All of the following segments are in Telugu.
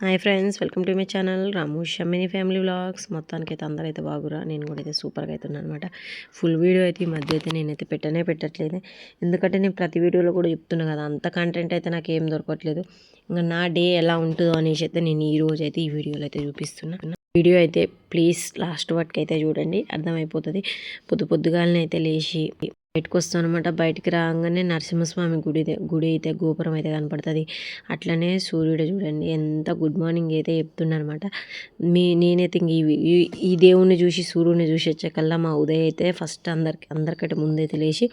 Hi friends welcome to my channel Ramu Shammini family vlogs. మొత్తానికి అయితే అందరూ అయితే బాగురా. నేను కూడా అయితే సూపర్గా అవుతున్నాను అనమాట ఫుల్ వీడియో అయితే ఈ మధ్య అయితే నేనైతే పెట్టనే పెట్టట్లేదు. ఎందుకంటే నేను ప్రతి వీడియోలో కూడా చెప్తున్నా కదా అంత కంటెంట్ అయితే నాకు ఏం దొరకట్లేదు. ఇంకా నా డే ఎలా ఉంటుందో అనేసి అయితే నేను ఈ రోజు అయితే ఈ వీడియోలో అయితే చూపిస్తున్నా. వీడియో అయితే ప్లీజ్ లాస్ట్ వరకు అయితే చూడండి. అర్థమైపోతుంది. పొద్దు పొద్దుగాలని అయితే లేచి బయటకు వస్తాం అనమాట బయటికి రాగానే నరసింహస్వామి గుడి గుడి అయితే గోపురం అయితే కనపడుతుంది. అట్లనే సూర్యుడు చూడండి ఎంత గుడ్ మార్నింగ్ అయితే చెప్తుండనమాట మీ నేనైతే ఇంక ఈ ఈ దేవుణ్ణి చూసి సూర్యుడిని చూసి వచ్చేకల్లా మా ఉదయ్ అయితే ఫస్ట్ అందరికి అందరికంటే ముందైతే లేచి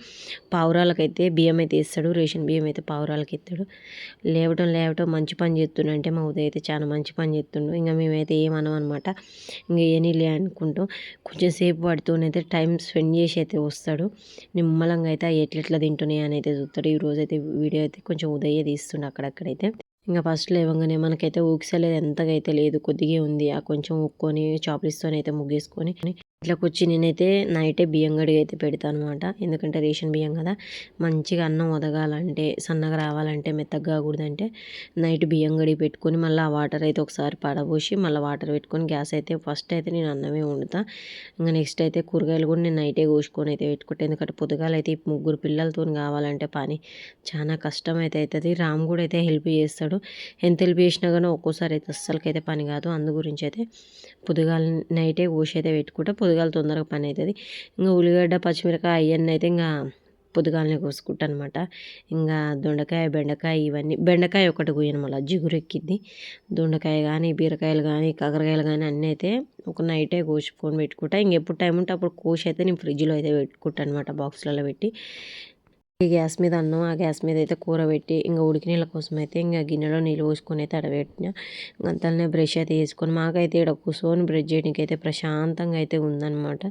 పావురాలకైతే బియ్యం అయితే ఇస్తాడు. రేషన్ బియ్యం అయితే పావురాలకి ఇస్తాడు. లేవటం లేవటం మంచి పని చేస్తుండంటే మా ఉదయ్ అయితే చాలా మంచి పని చేస్తుండు. ఇంకా మేమైతే ఏమనం అనమాట ఇంకా ఏనీలే అనుకుంటాం కొంచెం సేపు వాడితోనైతే టైం స్పెండ్ చేసి అయితే వస్తాడు. నిమ్మలంగా అయితే ఎట్లెట్లా తింటున్నాయి అని అయితే చూస్తాడు ఈ రోజు అయితే వీడియో అయితే కొంచెం ఉదయ్యే తీస్తుండే అక్కడక్కడైతే. ఇంకా ఫస్ట్ లేవగానే మనకైతే ఊక్సలేదు ఎంతగా అయితే లేదు. కొద్దిగా ఉంది. ఆ కొంచెం ఉక్కొని చాపలిస్తోనే అయితే ముగ్గేసుకొని ఇట్లకి వచ్చి నేనైతే నైటే బియ్యం గడిగి అయితే పెడతాను అనమాట ఎందుకంటే రేషన్ బియ్యం కదా. మంచిగా అన్నం వదగాలంటే సన్నగా రావాలంటే మెత్తగా కాకూడదంటే నైట్ బియ్యం గడిగి పెట్టుకొని మళ్ళీ ఆ వాటర్ అయితే ఒకసారి పడబోసి మళ్ళీ వాటర్ పెట్టుకొని గ్యాస్ అయితే ఫస్ట్ అయితే నేను అన్నమే వండుతా. ఇంకా నెక్స్ట్ అయితే కూరగాయలు కూడా నేను నైటే కోసుకొని అయితే పెట్టుకుంటా. ఎందుకంటే పొద్దుగాలు అయితే ముగ్గురు పిల్లలతో కావాలంటే పని చాలా కష్టం అయితే అవుతుంది రామ్ కూడా అయితే హెల్ప్ చేస్తాడు. ఎంత హెల్ప్ చేసినా కానీ ఒక్కోసారి అయితే అస్సలకైతే పని కాదు. అందు గురించి అయితే పొద్దుగాల నైటే కోసి అయితే పెట్టుకుంటే. పొద్దుగాల తొందరగా పని అవుతుంది ఇంకా ఉల్లిగడ్డ పచ్చిమిరకాయ అవన్నీ అయితే ఇంకా పొద్దుగాలనే కోసుకుంటా అనమాట ఇంకా దొండకాయ బెండకాయ ఇవన్నీ బెండకాయ ఒకటి కోయను మళ్ళీ జిగురు ఎక్కింది దొండకాయ కానీ బీరకాయలు కానీ కాకరకాయలు కానీ అన్నీ అయితే ఒక నైటే కోసుకొని పెట్టుకుంటా. ఇంకెప్పుడు టైం ఉంటే అప్పుడు కోసి అయితే నేను ఫ్రిడ్జ్లో అయితే పెట్టుకుంటాను అనమాట బాక్స్లలో పెట్టి. ఈ గ్యాస్ మీద అన్నం ఆ గ్యాస్ మీద అయితే కూర పెట్టి ఇంకా ఉడికి నీళ్ళ కోసం అయితే ఇంకా గిన్నెలో నీళ్ళు పోసుకొని అయితే అడబెట్టిన అంతలోనే బ్రష్ అయితే వేసుకొని మాకైతే ఇక్కడ కూర్చొని బ్రష్ చేయడానికి అయితే ప్రశాంతంగా అయితే ఉందన్నమాట.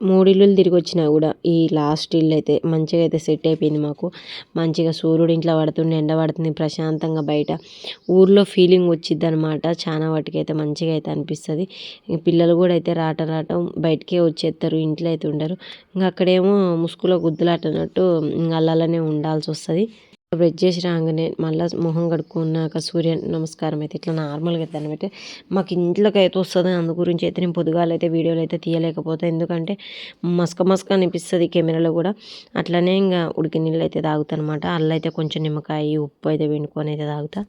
మూడు ఇల్లులు తిరిగి వచ్చినా కూడా ఈ లాస్ట్ ఇల్లు అయితే మంచిగా అయితే సెట్ అయిపోయింది మాకు. మంచిగా సూర్యుడు ఇంట్లో పడుతుండే ఎండ పడుతుంది ప్రశాంతంగా బయట. ఊర్లో ఫీలింగ్ వచ్చిద్ది అనమాట చాలా వాటికైతే మంచిగా అయితే అనిపిస్తుంది. పిల్లలు కూడా అయితే రాట రాట బయటకే వచ్చేస్తారు ఇంట్లో అయితే ఉండరు. ఇంకా అక్కడేమో ముసుగులో గుద్దులాటనట్టు ఇంకా అల్లనే ఉండాల్సి వస్తుంది. బ్రష్ చేసి రాగానే మళ్ళీ మొహం కడుక్కున్నాక సూర్య నమస్కారం అయితే ఇట్లా నార్మల్గా అయితే అనమాట మాకు ఇంట్లోకి అయితే వస్తుంది. అందు గురించి అయితే నేను పొద్దుగాలు అయితే వీడియోలు అయితే తీయలేకపోతే. ఎందుకంటే మస్క మస్క అనిపిస్తుంది కెమెరాలో కూడా. అట్లనే ఇంకా ఉడికి నీళ్ళు అయితే తాగుతానమాట అనమాట అల్ల అయితే కొంచెం నిమ్మకాయ ఉప్పు అయితే వెండుకొని అయితే తాగుతా.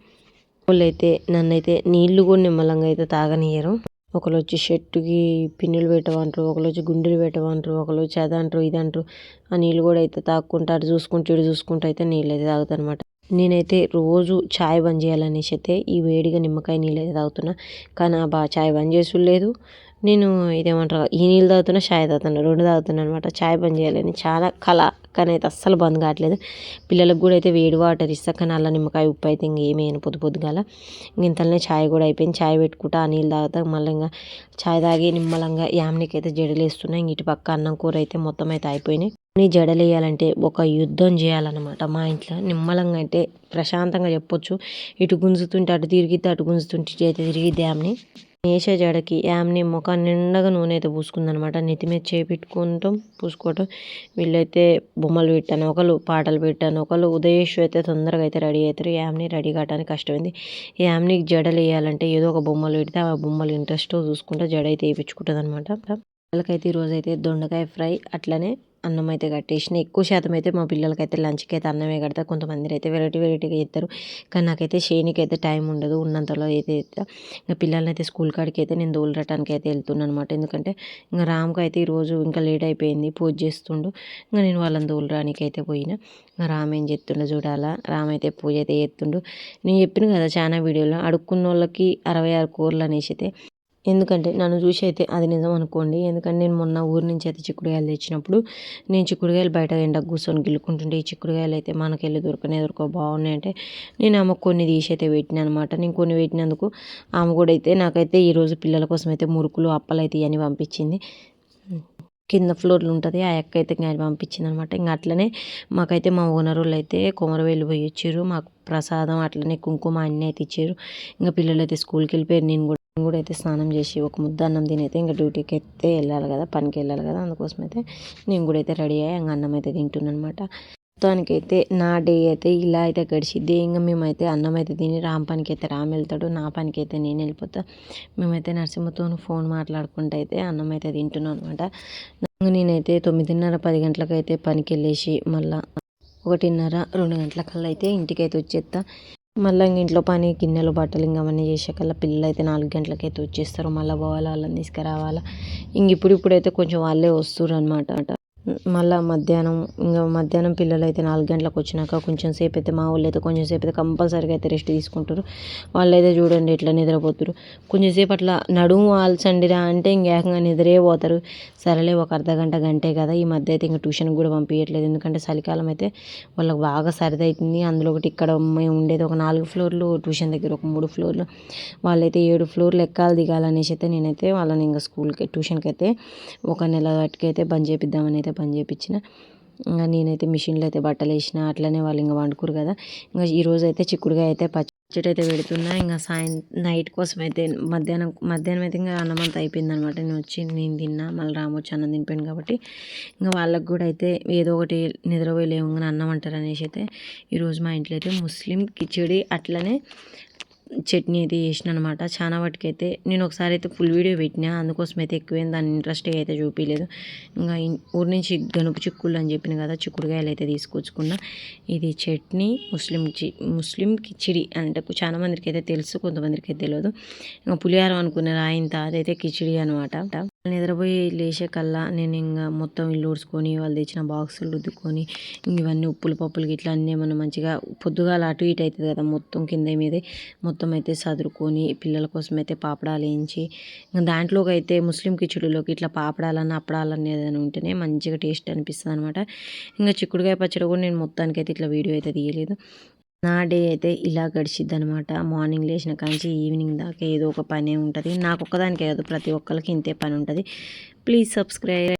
వాళ్ళు అయితే నన్ను అయితే నీళ్ళు కూడా నిమ్మలంగా అయితే తాగనియరు ఒకరు వచ్చి షర్టుకి పిన్నులు పెట్టమంటారు ఒకరు వచ్చి గుండెలు పెట్టమంటారు ఒకరు వచ్చి అది అంటారు ఇది అంటారు ఆ నీళ్ళు కూడా అయితే తాక్కుంటూ అటు చూసుకుంటూ ఇటు చూసుకుంటూ అయితే నీళ్ళు అయితే తాగుతానమాట నేనైతే రోజు ఛాయ్ బంద్ చేయాలనేసి అయితే ఈ వేడిగా నిమ్మకాయ నీళ్ళు అయితే తాగుతున్నా. కానీ ఆ బా ఛాయ్ బంద్ చేసు లేదు నేను ఇదేమంటారు ఈ నీళ్ళు తాగుతున్నా ఛాయ్ తాగుతున్నా రెండు తాగుతున్నా అనమాట ఛాయ్ బంద్ చేయాలని చాలా కళ. కానీ అయితే అస్సలు బంద్ కావట్లేదు. పిల్లలకు కూడా అయితే వేడి వాటర్ ఇస్తా కానీ అల్ల నిమ్మకాయ ఉప్పు అయితే ఇంకేమైనా పొద్దు పొద్దుగాల. ఇంతలోనే ఛాయ్ కూడా అయిపోయింది. ఛాయ్ పెట్టుకుంటా ఆ నీళ్ళు తాగుతా మళ్ళీ ఇంకా ఛాయ్ తాగి నిమ్మలంగా యామ్నికి అయితే జడలేస్తున్నాయి ఇటు పక్క అన్నం కూర అయితే మొత్తం అయితే అయిపోయినాయి. నీ జడలేయాలంటే ఒక యుద్ధం చేయాలన్నమాట మా ఇంట్లో. నిమ్మలంగా అంటే ప్రశాంతంగా చెప్పొచ్చు. ఇటు గుంజుతుంటే అటు తిరిగితే అటు గుంజుతుంటే అయితే తిరిగిద్దామని మేష జడకి యామ్ని ముఖం నిండగా నూనె అయితే పూసుకుందనమాట. నెత్తి మీద చేపెట్టుకుంటాం పూసుకోవటం. వీళ్ళైతే బొమ్మలు పెట్టాను. ఒకళ్ళు పాటలు పెట్టాను. ఒకళ్ళు ఉదయేష్ అయితే తొందరగా అయితే రెడీ అవుతారు. యామ్ని రెడీ కావడానికి కష్టమైంది. యామ్నికి జడలు వేయాలంటే ఏదో ఒక బొమ్మలు పెడితే ఆ బొమ్మలు ఇంట్రెస్ట్ చూసుకుంటే జడ అయితే వేయించుకుంటుంది అనమాట వాళ్ళకైతే ఈరోజు అయితే దొండకాయ ఫ్రై అట్లనే అన్నం అయితే కట్టేసిన. ఎక్కువ శాతం అయితే మా పిల్లలకైతే లంచ్కి అయితే అన్నమే కడతా. కొంతమంది అయితే వెరైటీ వెరైటీగా చేస్తారు కానీ నాకైతే షేనికి అయితే టైం ఉండదు. ఉన్నంతలో అయితే ఇంకా పిల్లల్ని అయితే స్కూల్ కాడికి అయితే నేను దూలరటానికి అయితే వెళ్తున్నాను అనమాట ఎందుకంటే ఇంకా రామ్కి అయితే ఈరోజు ఇంకా లేట్ అయిపోయింది. పూజ చేస్తుండు. ఇంకా నేను వాళ్ళని దూలరానికి అయితే పోయిన. ఇంకా రామ్ ఏం చెప్తుండో చూడాలా. రామ్ అయితే పూజ అయితే చేస్తుండు. నేను చెప్పిన కదా చాలా వీడియోలో అడుక్కున్న వాళ్ళకి అరవై ఆరు కూరలు అనేసి అయితే ఎందుకంటే నన్ను చూసి అయితే అది నిజం అనుకోండి. ఎందుకంటే నేను మొన్న ఊరి నుంచి అయితే చిక్కుడుకాయలు తెచ్చినప్పుడు నేను చిక్కుడుకాయలు బయట ఎండకు కూర్చొని గిల్లుకుంటుంటే ఈ చిక్కుడుకాయలు అయితే మనకెళ్ళి దొరకనే దొరకవు. బాగున్నాయి అంటే నేను ఆమె కొన్ని తీసి అయితే పెట్టినా అనమాట నేను కొన్ని పెట్టినందుకు ఆమె కూడా అయితే నాకైతే ఈరోజు పిల్లల కోసం అయితే మురుకులు అప్పలు అయితే ఇవన్నీ పంపించింది. కింద ఫ్లోర్లు ఉంటుంది. ఆ ఎక్క అయితే ఇంకా పంపించింది అనమాట ఇంకా అట్లనే మాకైతే మా ఓనరులు అయితే కొమరవేలు పోయి వచ్చారు. మాకు ప్రసాదం అట్లనే కుంకుమ అన్నీ అయితే ఇచ్చారు. ఇంకా పిల్లలు అయితే స్కూల్కి వెళ్ళిపోయారు. నేను కూడా కూడా అయితే స్నానం చేసి ఒక ముద్ద అన్నం తిని అయితే ఇంకా డ్యూటీకి అయితే వెళ్ళాలి కదా పనికి వెళ్ళాలి కదా అందుకోసం అయితే నేను కూడా అయితే రెడీ అయ్యి ఇంకా అన్నం అయితే తింటున్నాను అనమాట మొత్తానికైతే నా డే అయితే ఇలా అయితే గడిచిద్ది. ఇంకా మేమైతే అన్నం అయితే తిని రామ్ పనికి అయితే రామ్ వెళ్తాడు నా పనికి అయితే నేను వెళ్ళిపోతా. మేమైతే నరసింహతో ఫోన్ మాట్లాడుకుంటూ అయితే అన్నం అయితే తింటున్నాం అనమాట నేనైతే తొమ్మిదిన్నర పది గంటలకైతే పనికి వెళ్ళేసి మళ్ళీ ఒకటిన్నర రెండు గంటల కల్లా అయితే ఇంటికి అయితే వచ్చేస్తా మళ్ళీ ఇంక ఇంట్లో పని గిన్నెలు బట్టలు ఇంకా అవన్నీ చేసేకల్లా పిల్లలు అయితే నాలుగు గంటలకైతే వచ్చేస్తారు. మళ్ళీ పోవాలి వాళ్ళని తీసుకురావాలా. ఇంక ఇప్పుడు ఇప్పుడైతే కొంచెం వాళ్ళే వస్తారు అనమాట మళ్ళీ మధ్యాహ్నం ఇంకా మధ్యాహ్నం పిల్లలు అయితే నాలుగు గంటలకు వచ్చినాక కొంచెం సేపు అయితే మా వాళ్ళు అయితే కొంచెం సేపు అయితే కంపల్సరీగా అయితే రెస్ట్ తీసుకుంటారు. వాళ్ళు అయితే చూడండి ఎట్లా నిద్రపోతారు. కొంచెం సేపు అట్లా నడుము వాల్చండిరా అంటే ఇంకేకంగా నిద్రే పోతారు. సరేలే ఒక అర్ధ గంట గంటే కదా ఈ మధ్య అయితే ఇంకా ట్యూషన్కి కూడా పంపించట్లేదు ఎందుకంటే చలికాలం అయితే వాళ్ళకి బాగా సరిది అవుతుంది అందులో ఒకటి ఇక్కడ మేము ఉండేది ఒక నాలుగు ఫ్లోర్లు ట్యూషన్ దగ్గర ఒక మూడు ఫ్లోర్లు. వాళ్ళైతే ఏడు ఫ్లోర్లు ఎక్కాలి దిగాలనేసి అయితే నేనైతే వాళ్ళని ఇంకా స్కూల్కి ట్యూషన్కి అయితే ఒక నెల వాటికి అయితే బంద్ చేపిద్దామని అయితే పని చేయించిన ఇంకా నేనైతే మిషన్లో అయితే బట్టలు వేసిన అట్లనే వాళ్ళు ఇంకా వండుకురు కదా. ఇంకా ఈరోజు అయితే చిక్కుడుగా అయితే పచ్చడి అయితే పెడుతున్నా. ఇంకా సాయం నైట్ కోసం అయితే మధ్యాహ్నం మధ్యాహ్నం అయితే ఇంకా అన్నం అంతా అయిపోయింది అనమాట నేను వచ్చి నేను తిన్నా. మళ్ళీ రామొచ్చి అన్నం తినిపోయాను కాబట్టి. ఇంకా వాళ్ళకి కూడా అయితే ఏదో ఒకటి నిద్రపోయలేము కానీ అన్నం అంటారు అనేసి అయితే ఈరోజు మా ఇంట్లో అయితే ముస్లిం కిచడి అట్లనే చట్నీ అయితే చేసిన అనమాట చాలా వాటికైతే నేను ఒకసారి అయితే ఫుల్ వీడియో పెట్టినా. అందుకోసం అయితే ఎక్కువేం దాని ఇంట్రెస్ట్ అయితే చూపించలేదు ఇంకా ఊరి నుంచి గనుపు చిక్కుళ్ళు అని చెప్పిన కదా చిక్కుడుకాయలు అయితే తీసుకొచ్చుకున్నా. ఇది చట్నీ ముస్లిం చి ముస్లిం కిచిడి అంటే చాలా మందికి అయితే తెలుసు కొంతమందికి అయితే తెలియదు ఇంకా పులిహారం అనుకున్నారు ఆయన అదైతే కిచిడి అనమాట నిద్రపోయి లేచే కల్లా నేను ఇంకా మొత్తం ఇల్లు ఊడ్చుకొని వాళ్ళు తెచ్చిన బాక్సులు రుద్దుకొని ఇవన్నీ ఉప్పులు పప్పులు ఇట్లా అన్నీ మనం మంచిగా పొద్దుగాల అటు ఇటు అవుతుంది కదా మొత్తం కింద మీదే. మొత్తం అయితే చదురుకొని పిల్లల కోసం అయితే పాపడాలు వేయించి ఇంకా దాంట్లోకి అయితే ముస్లిం కిచుడులోకి ఇట్లా పాపడాలని అప్పడాలని ఏదైనా ఉంటేనే మంచిగా టేస్ట్ అనిపిస్తుంది అనమాట ఇంకా చిక్కుడుకాయ పచ్చడి కూడా నేను మొత్తానికి అయితే ఇట్లా వీడియో అయితే తీయలేదు. నా డే అయితే ఇలా గడిచిద్ది అనమాట మార్నింగ్ లేచిన కాంచి ఈవినింగ్ దాకా ఏదో ఒక పనే ఉంటుంది. నాకు ఒక్కదానికే కాదు ప్రతి ఒక్కరికి ఇంతే పని ఉంటుంది. Please subscribe